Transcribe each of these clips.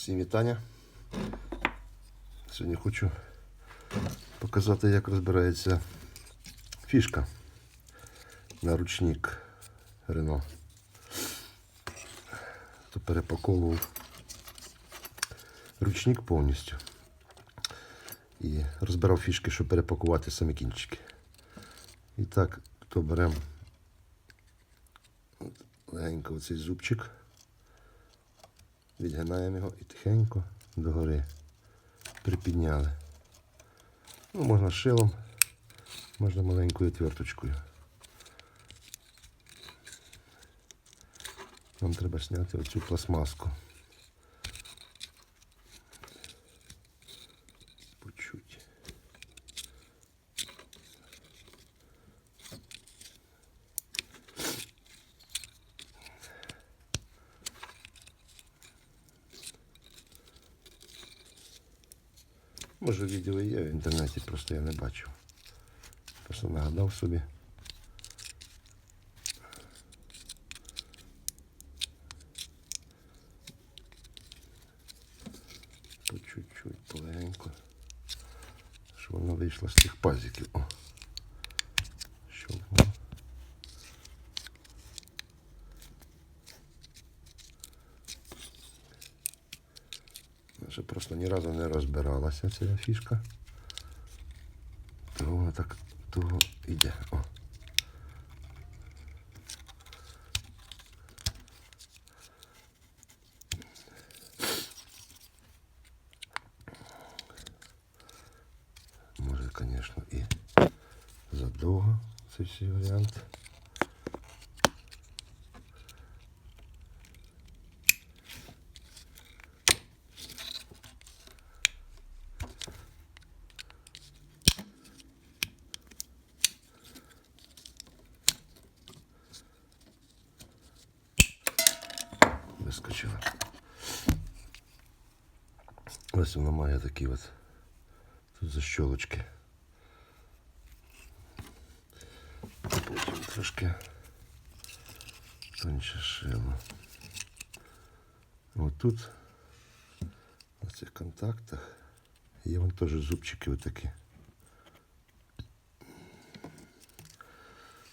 Всім вітання. Сьогодні хочу показати, як розбирається фішка на ручник Рено. То перепаковував ручник повністю і розбирав фішки, щоб перепакувати самі кінчики. І так, то беремо легенько оцей зубчик. Відгинаємо його і тихенько догори припідняли. Ну, можна шилом, можна маленькою тверточкою. Нам треба зняти оцю пластмаску. По чуть. Може відео є в інтернеті, просто я не бачив. Просто нагадав собі. По чуть-чуть, полегенько. Щоб воно вийшло з тих пазиків. О. Щелкнуло. Ще просто ні разу не розбиралася ця фішка. Того вона так того йде. О. Може, звісно, і задовго цей всі Вискочила. Ось вона має такі от тут защолочки. Потім трошки тоньше шило. Ось тут на цих контактах є вон теж зубчики отакі.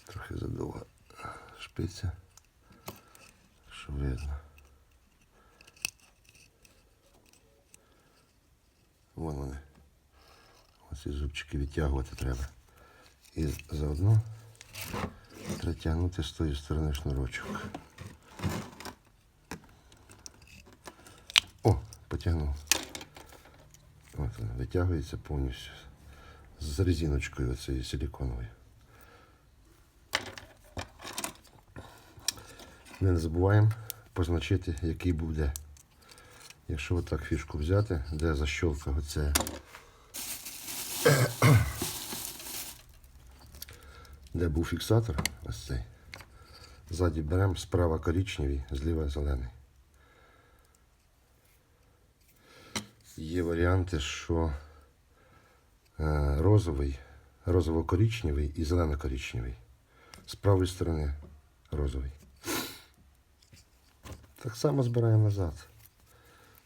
Трохи задовго шпиця, що видно. Оці зубчики відтягувати треба. І заодно треба тягнути з тої сторони шнурочок. О, потягнув. От він витягується повністю з резиночкою оцією силіконовою. Не забуваємо позначити, який буде. Якщо отак фішку взяти, де защолка оце. Де був фіксатор, ось цей. Ззаді беремо справа коричневий, зліва зелений. Є варіанти, що е, розовий, розово-коричневий і зелено-коричневий. З правої сторони розовий. Так само збираємо назад.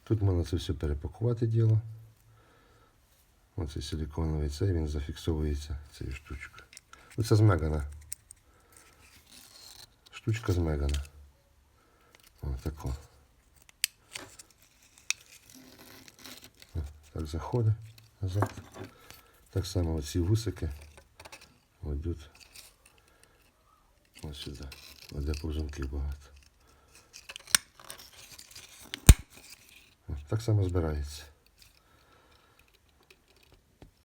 Тут можна це все перепакувати діло. Оцей силиконовий цей, він зафіксовується цією штучкою. Оце з Мегана. Штучка з Мегана. Ось тако. Так заходить назад. Так само оці вусики йдуть ось сюди. Ось де багато. Так само збирається.